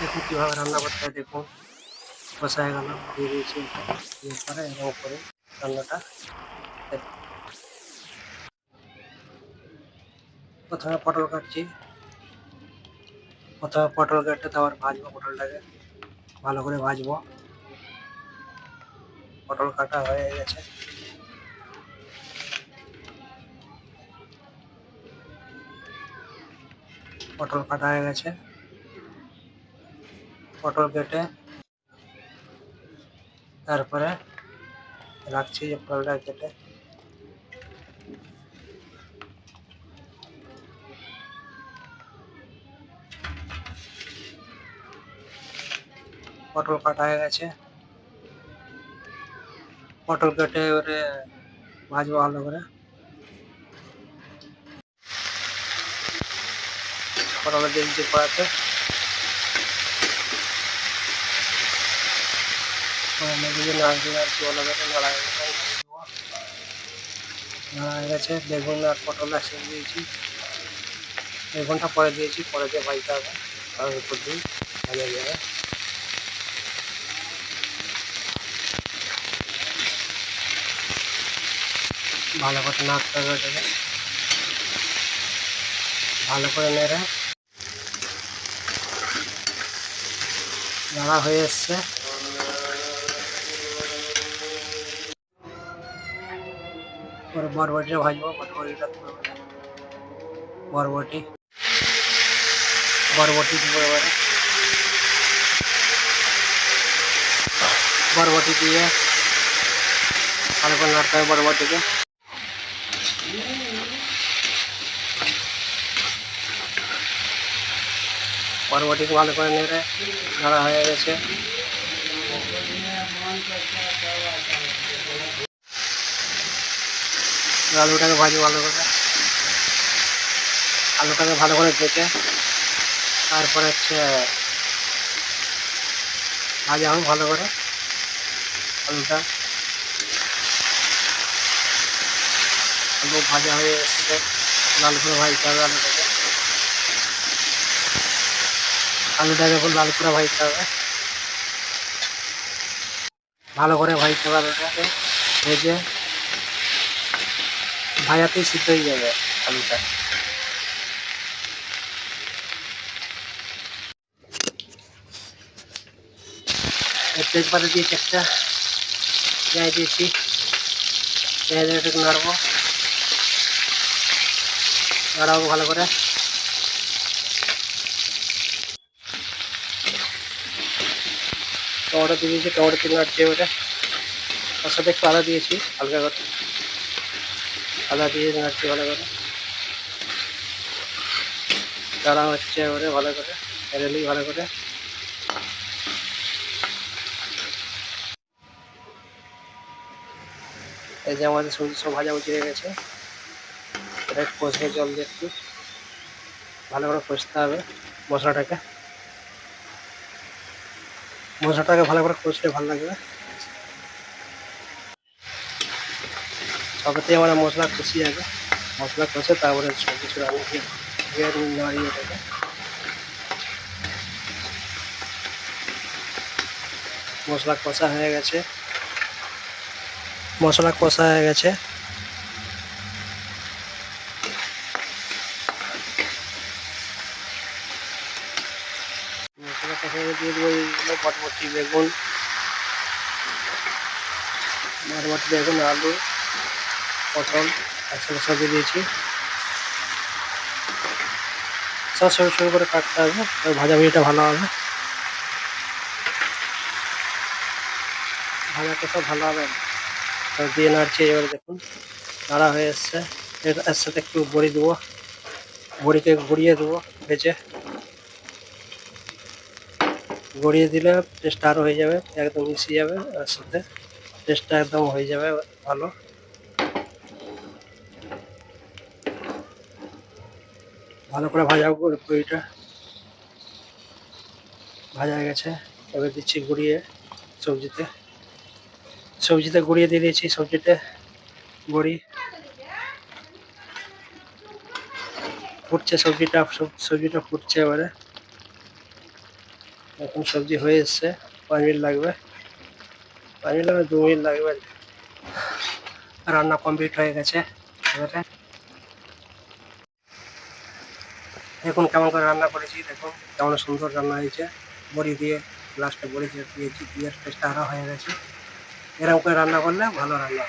দেখুন কীভাবে রান্না করতে হয় দেখুন। বসায় গেল দিয়ে দিয়েছি দিয়ে পরে এবং করে রান্নাটা। প্রথমে পটল কাটছি। প্রথমে পটল কেটে তারপর ভাজবো পটলটাকে। ভালো করে ভাজবো। পটল কাটা হয়ে গেছে। পটল কাটা হয়ে গেছে। পটল কেটে তারপরে রাখছি যে পটলটা কেটে। পটল কাটা হয়ে গেছে। পটল কেটে এবারে ভাজবো ভালো করে। পটল দিয়ে দিচ্ছি কড়াতে দিয়ে নাড়ছি নাড়ছি ভালো করে নাড়া গেছে নাড়া গেছে, বেগুন আর পটল একসাথে দিয়েছি। বেগুনটা পরে দিয়েছি, পরে দিয়ে ভাজতে হবে তার উপর দিয়ে ভাজা যাবে। ভালো করে নাড়তে হবে এটাকে ভালো করে নেড়ে। নাড়া হয়ে এসছে। পরে বরবটিটা ভাজবো বরবটিটা তুলবো। বরবটি বরবটি দিব এবারে বরবটি দিয়ে ভালো করে নাড়তে হবে বরবটিকে বরবটিকে ভালো করে নেড়ে নাড়া হয়ে গেছে আলুটাকে ভাজি ভালো করে। আলুটাকে ভালো করে ভেজে, তারপরে হচ্ছে ভাজা হবে ভালো করে আলুটা। আলু ভাজা হয়ে এসছে, লাল করে ভাজতে হবে আলুটাকে। আলুটাকে লাল করে ভাজতে হবে, ভালো করে ভাজতে হবে আলুটাকে, ভেজে ভাজাতেই সিদ্ধ হয়ে যাবে আলুটা। তেজপাতা দিয়েছি একটা পেঁয়াজ দিয়েছি। পেঁয়াজ একটু নাড়বো। নাড়াবো ভালো করে। টমেটো দিয়ে দিয়েছি, টমেটো দিয়ে নাড়ছি ওটা তার সাথে একটু আদা দিয়েছি, হালকা করে। আদা দিয়ে নাড়ছি ভালো করে। নাড়া হচ্ছে এবারে ভালো করে এড়েলি ভালো করে। এই যে আমাদের সবজি সব ভাজাভুজি হয়ে গেছে। এটা কষবে জল দিয়ে একটু ভালো করে কষতে হবে মশলাটাকে। মশলাটাকে ভালো করে কষলে ভালো লাগবে। সবেতেই আমার মশলা কষি যাবে মশলা কষে তারপরে সব কিছু মশলা কষা হয়ে গেছে। মশলা কষা হয়ে গেছে। মশলা কষা দিয়ে দেবো বেগুন। বটবটি বেগুন, আলু। পটল একসাথে সব দিয়ে দিয়েছি। সব সরু সরু করে কাটতে হবে তবে ভাজা ভুজিটা ভালো হবে। ভাজাটা সব ভালো হবে। তো দিয়ে নাড়ছি, এবারে দেখুন, নাড়া হয়ে এসছে। এর সাথে একটু বড়ি দেবো। বড়িকে গড়িয়ে দেবো, ভেজে। গড়িয়ে দিলে টেস্টটা আরও হয়ে যাবে, একদম মিশিয়ে যাবে এর সাথে টেস্টটা একদম হয়ে যাবে ভালো। ভালো করে ভাজা বড়িটা ভাজা হয়ে গেছে। এবার দিচ্ছি গুঁড়িয়ে সবজিতে। সবজিতে গুঁড়িয়ে দিয়ে দিয়েছি সবজিতে বড়ি। ফুটছে সবজিটা, সব- সবজিটা ফুটছে এবারে। এখন সবজি হয়ে এসছে, পাঁচ মিনিট লাগবে। পাঁচ মিনিট লাগবে, দু মিনিট লাগবে। রান্না কমপ্লিট হয়ে গেছে এবারে। দেখুন কেমন করে রান্না করেছি, দেখুন কেমন সুন্দর রান্না হয়েছে বড়ি দিয়ে লাস্টে বড়ি দিয়ে দিয়েছি, দিয়ে টেস্টটা আরও হয়ে গেছে এরকম করে রান্না করলে ভালো রান্না।